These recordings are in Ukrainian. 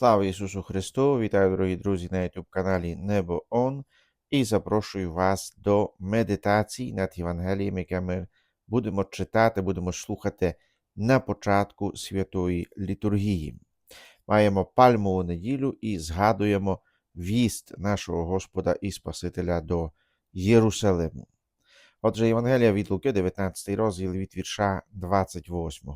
Слава Ісусу Христу! Вітаю, дорогі друзі, на youtube каналі Небо Он і запрошую вас до медитацій над Євангелієм, яке ми будемо читати, будемо слухати на початку святої літургії. Маємо пальмову неділю і згадуємо віст нашого Господа і Спасителя до Єрусалиму. Отже, Євангелія від Луки, 19 розділ від вірша 28.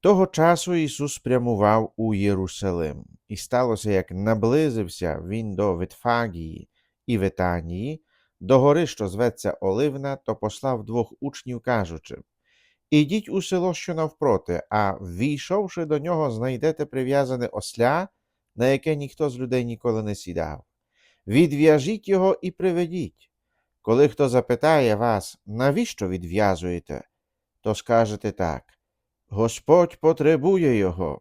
Того часу Ісус спрямував у Єрусалим, і сталося, як наблизився він до Витфагії і Ветанії, до гори, що зветься Оливна, то послав двох учнів, кажучи Ідіть у село, що навпроти, а війшовши до нього, знайдете прив'язане осля, на яке ніхто з людей ніколи не сідав. Відв'яжіть його і приведіть. Коли хто запитає вас, навіщо відв'язуєте, то скажете так. Господь потребує його.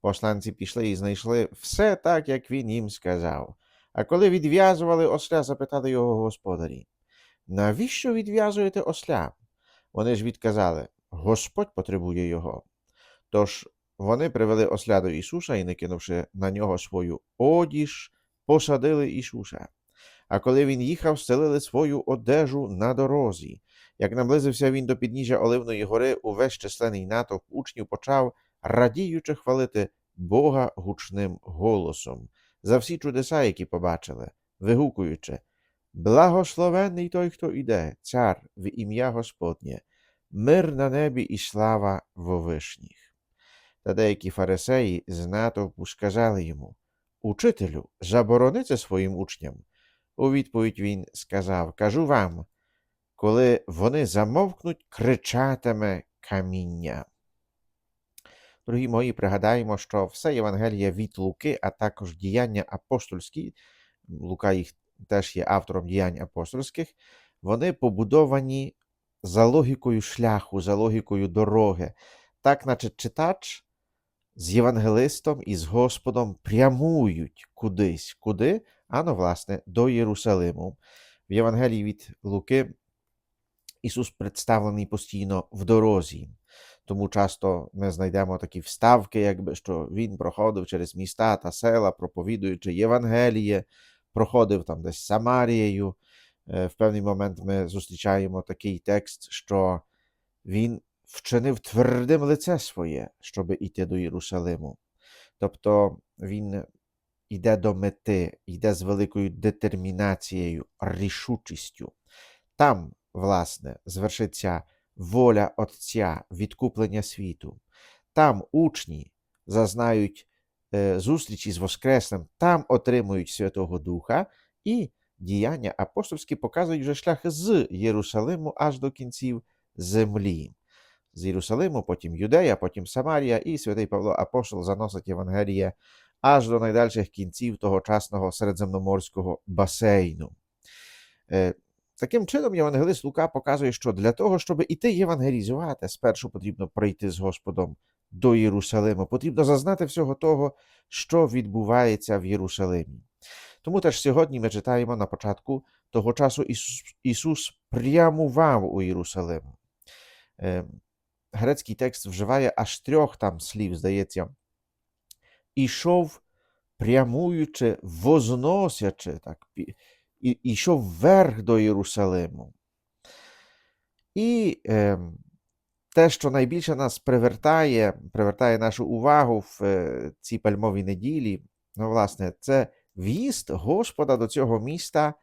Посланці пішли і знайшли все так, як він їм сказав. А коли відв'язували осля, запитали його господарі, навіщо відв'язуєте осля? Вони ж відказали, Господь потребує його. Тож вони привели осля до Ісуса і, накинувши на нього свою одіж, посадили Ісуса. А коли він їхав, стелили свою одежу на дорозі. Як наблизився він до підніжжя Оливної гори, увесь численний натовп учнів почав, радіючи хвалити Бога гучним голосом за всі чудеса, які побачили, вигукуючи Благословенний той, хто іде, цар в ім'я Господнє, мир на небі і слава в вишніх. Та деякі фарисеї з натовпу сказали йому Учителю, заборони це своїм учням. У відповідь він сказав Кажу вам, коли вони замовкнуть, кричатиме каміння. Дорогі мої, пригадаємо, що все Євангеліє від Луки, а також діяння апостольські, Лука їх теж є автором діянь апостольських, вони побудовані за логікою шляху, за логікою дороги, так, наче читач з євангелистом і з Господом прямують кудись, куди, а ну, власне, до Єрусалиму. В Євангелії від Луки Ісус представлений постійно в дорозі. Тому часто ми знайдемо такі вставки, якби що Він проходив через міста та села, проповідуючи Євангеліє, проходив там десь Самарією. В певний момент ми зустрічаємо такий текст, що Він вчинив твердим лице своє, щоб іти до Єрусалиму. Тобто Він йде до мети, йде з великою детермінацією, рішучістю. Там, власне, звершиться воля Отця, відкуплення світу. Там учні зазнають е, зустрічі з Воскресним, там отримують Святого Духа, і діяння апостольські показують вже шлях з Єрусалиму аж до кінців землі. З Єрусалиму, потім Юдея, потім Самарія, і святий Павло Апостол заносить Євангеліє аж до найдальших кінців тогочасного середземноморського басейну. Таким чином, Євангелист Лука показує, що для того, щоб іти євангелізувати, спершу потрібно прийти з Господом до Єрусалиму, потрібно зазнати всього того, що відбувається в Єрусалимі. Тому теж сьогодні ми читаємо на початку того часу Ісус, Ісус прямував у Єрусалим. Е, Грецький текст вживає аж трьох там слів, здається, ішов, прямуючи, возносячи, так, і йшов вверх до Єрусалиму. І е, те, що найбільше нас привертає, привертає нашу увагу в е, цій пальмовій неділі, ну, власне, це в'їзд Господа до цього міста,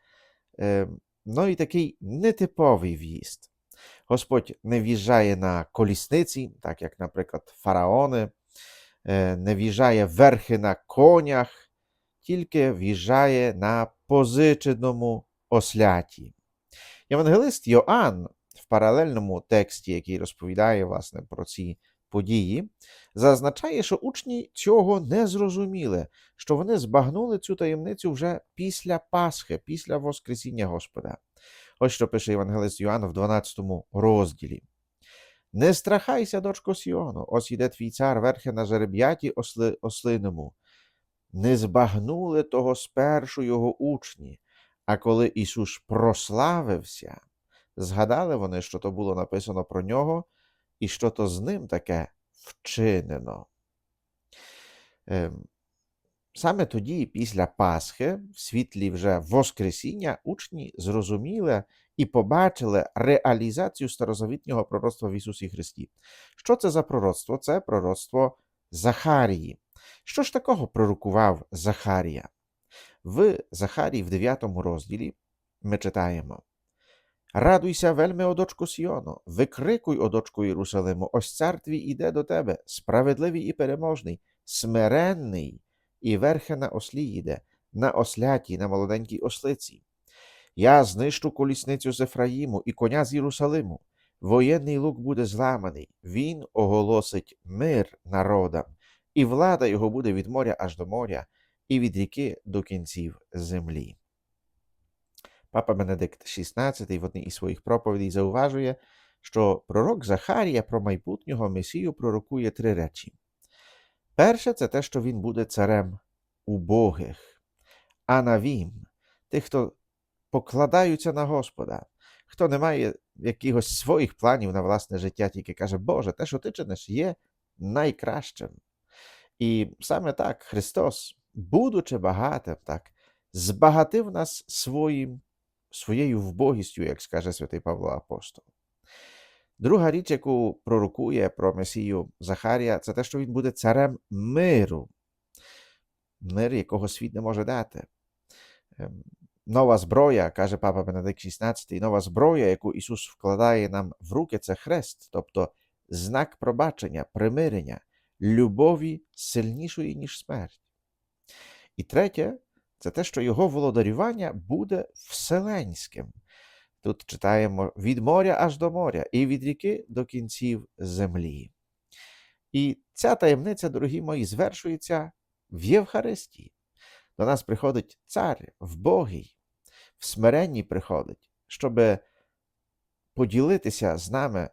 е, ну і такий нетиповий в'їзд. Господь не в'їжджає на колісниці, так як, наприклад, фараони, е, не в'їжджає верхи на конях, тільки в'їжджає на позиченому осляті. Євангелист Йоанн в паралельному тексті, який розповідає власне про ці події, зазначає, що учні цього не зрозуміли, що вони збагнули цю таємницю вже після Пасхи, після Воскресіння Господа. Ось що пише Євангелист Йоанн в 12 розділі. Не страхайся, дочко Сіону, ось іде твій цар верхи на жереб'яті осли, ослиному. Не збагнули того спершу його учні, а коли Ісус прославився, згадали вони, що то було написано про нього, і що то з ним таке вчинено. саме тоді, після Пасхи, в світлі вже Воскресіння, учні зрозуміли і побачили реалізацію старозавітнього пророцтва в Ісусі Христі. Що це за пророцтво? Це пророцтво Захарії. Що ж такого пророкував Захарія? В Захарії, в 9 розділі, ми читаємо. Радуйся, вельми, о дочку Сіону, викрикуй, о дочку Єрусалиму, ось цар твій іде до тебе, справедливий і переможний, смиренний, і верхи на ослі їде, на осляті, на молоденькій ослиці. Я знищу колісницю з Ефраїму і коня з Єрусалиму. Воєнний лук буде зламаний, він оголосить мир народам, і влада його буде від моря аж до моря, і від ріки до кінців землі. Папа Бенедикт XVI в одній із своїх проповідей зауважує, що пророк Захарія про майбутнього Месію пророкує три речі. Перше, це те, що він буде царем убогих, анавім, тих, хто покладаються на Господа, хто не має якихось своїх планів на власне життя, тільки каже, Боже, те, що ти чиниш, є найкращим. І саме так Христос, будучи багатим, так, збагатив нас своїм, своєю вбогістю, як скаже святий Павло Апостол. Друга річ, яку пророкує про Месію Захарія, це те, що він буде царем миру, мир, якого світ не може дати. Ем, Нова зброя, каже папа Бенедикт XVI, нова зброя, яку Ісус вкладає нам в руки, це хрест, тобто знак пробачення, примирення, любові сильнішої, ніж смерть. І третє, це те, що його володарювання буде вселенським. Тут читаємо від моря аж до моря, і від ріки до кінців землі. І ця таємниця, дорогі мої, звершується в Євхаристії. До нас приходить цар вбогий, в смиренні приходить, щоб поділитися з нами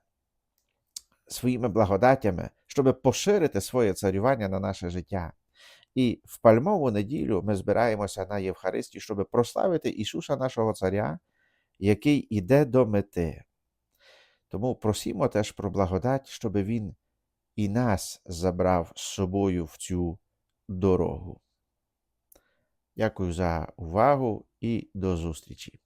своїми благодатями, щоб поширити своє царювання на наше життя. І в пальмову неділю ми збираємося на Євхаристію, щоб прославити Ісуса нашого Царя, який іде до мети. Тому просімо теж про благодать, щоб Він і нас забрав з собою в цю дорогу. Дякую за увагу і до зустрічі!